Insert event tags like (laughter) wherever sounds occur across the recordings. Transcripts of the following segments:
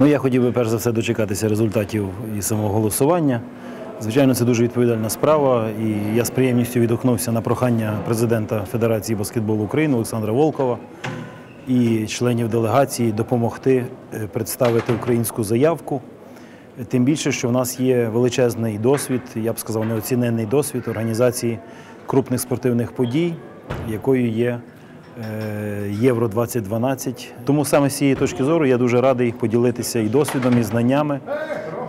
Ну, я хотів би перш за все дочекатися результатів і самого голосування. Звичайно, це дуже відповідальна справа, і я з приємністю відгукнувся на прохання президента Федерації баскетболу України Олександра Волкова і членів делегації допомогти е, представити українську заявку. Тим більше, що в нас є величезний досвід, я б сказав, неоціненний досвід організації крупних спортивних подій, якою є Євро 2012. Тому саме з цієї точки зору я дуже радий поділитися і досвідом, і знаннями,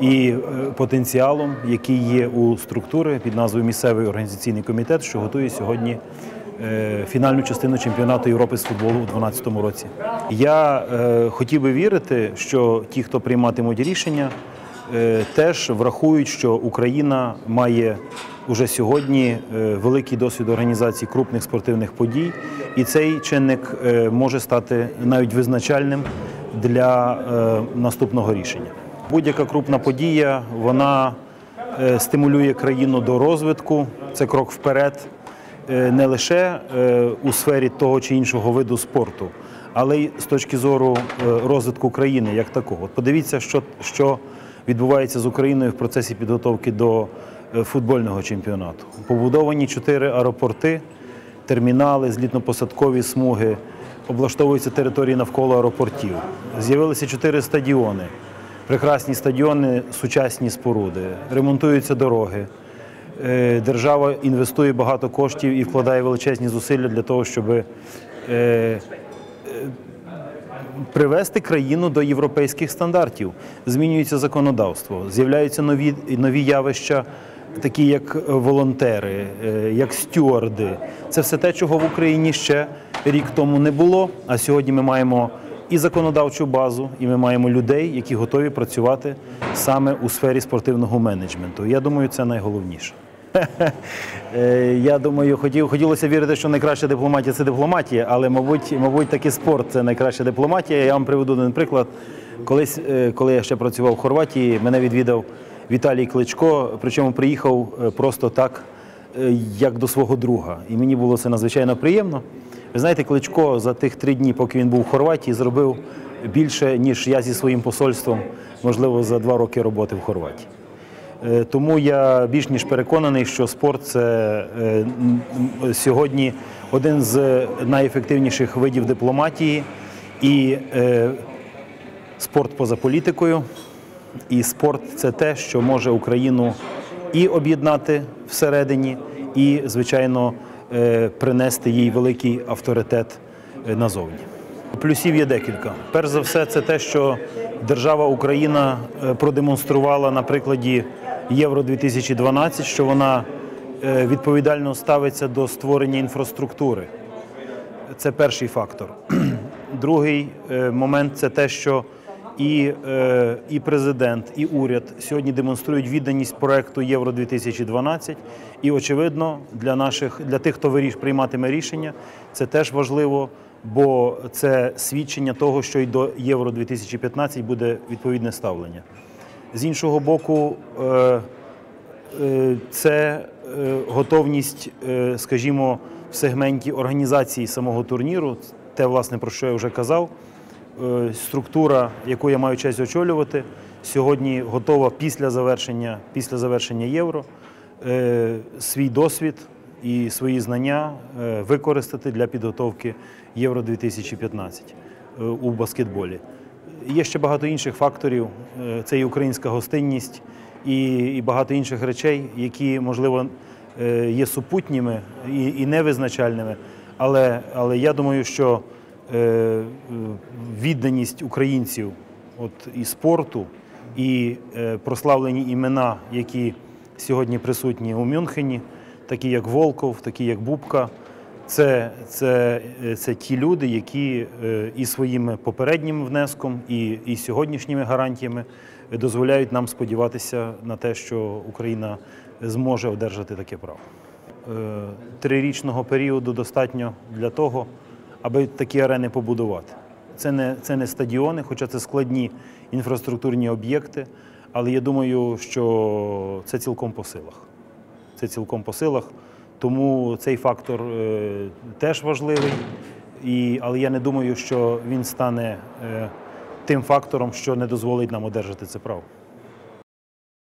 і е, потенціалом, який є у структури під назвою Місцевий організаційний комітет, що готує сьогодні е, фінальну частину чемпіонату Європи з футболу у 2012 році. Я е, хотів би вірити, що ті, хто прийматимуть рішення, е, теж врахують, що Україна має уже сьогодні е, великий досвід організації крупних спортивних подій, і цей чинник е, може стати навіть визначальним для е, наступного рішення. Будь-яка крупна подія вона е, стимулює країну до розвитку. Це крок вперед не лише у сфері того чи іншого виду спорту, але й з точки зору розвитку країни як такого. Подивіться, що, що відбувається з Україною в процесі підготовки до футбольного чемпіонату. Побудовані чотири аеропорти, термінали, злітно-посадкові смуги, облаштовуються території навколо аеропортів. З'явилися чотири стадіони, прекрасні стадіони, сучасні споруди, ремонтуються дороги. Е, Держава інвестує багато коштів і вкладає величезні зусилля для того, щоб е, е, привести країну до європейських стандартів. Змінюється законодавство, з'являються нові, нові явища, такі як волонтери, е, як стюарди. Це все те, чого в Україні ще рік тому не було. А сьогодні ми маємо і законодавчу базу, і ми маємо людей, які готові працювати саме у сфері спортивного менеджменту. Я думаю, це найголовніше. (laughs) Е, Я думаю, хотів, хотілося вірити, що найкраща дипломатія це дипломатія, але, мабуть, мабуть, таки спорт це найкраща дипломатія. Я вам приведу один приклад. Колись, е, коли я ще працював в Хорватії, мене відвідав Віталій Кличко, причому приїхав е, просто так, е, як до свого друга. І мені було це надзвичайно приємно. Ви знаєте, Кличко за тих три дні, поки він був в Хорватії, зробив більше, ніж я зі своїм посольством, можливо, за два роки роботи в Хорватії. Е, Тому я більш ніж переконаний, що спорт це сьогодні один з найефективніших видів дипломатії, і спорт поза політикою, і спорт це те, що може Україну і об'єднати всередині, і, звичайно, е, принести їй великий авторитет е, назовні. Плюсів є декілька. Перш за все, це те, що держава Україна е, продемонструвала на прикладі Євро 2012, що вона відповідально ставиться до створення інфраструктури. Це перший фактор. (clears throat) Другий момент це те, що і, е, і президент, і уряд сьогодні демонструють відданість проекту Євро 2012 І очевидно, для наших для тих, хто виріш прийматиме рішення, це теж важливо, бо це свідчення того, що й до Євро 2015 буде відповідне ставлення. З іншого боку, е, е, це е, готовність, е, скажімо, в сегменті організації самого турніру, те, власне, про що я вже казав. Е, Структура, яку я маю честь очолювати, сьогодні готова після завершення, після завершення євро е, свій досвід і свої знання е, використати для підготовки Євро 2015 е, у баскетболі. Є ще багато інших факторів. Це і українська гостинність, і, багато інших речей, які, можливо, є супутніми і, невизначальними. Але, але я думаю, що відданість українців от, і спорту, і е, прославлені імена, які сьогодні присутні у Мюнхені, такі як Волков, такі як Бубка, це, це, е, це ті люди, які е, і своїм попереднім внеском, і, і сьогоднішніми гарантіями дозволяють нам сподіватися на те, що Україна зможе одержати таке право. Е, Трирічного періоду достатньо для того, аби такі арени побудувати. Це не, це не стадіони, хоча це складні інфраструктурні об'єкти, але я думаю, що це цілком по силах. Це цілком по силах. Тому цей фактор е, теж важливий, і, але я не думаю, що він стане е, тим фактором, що не дозволить нам одержати це право.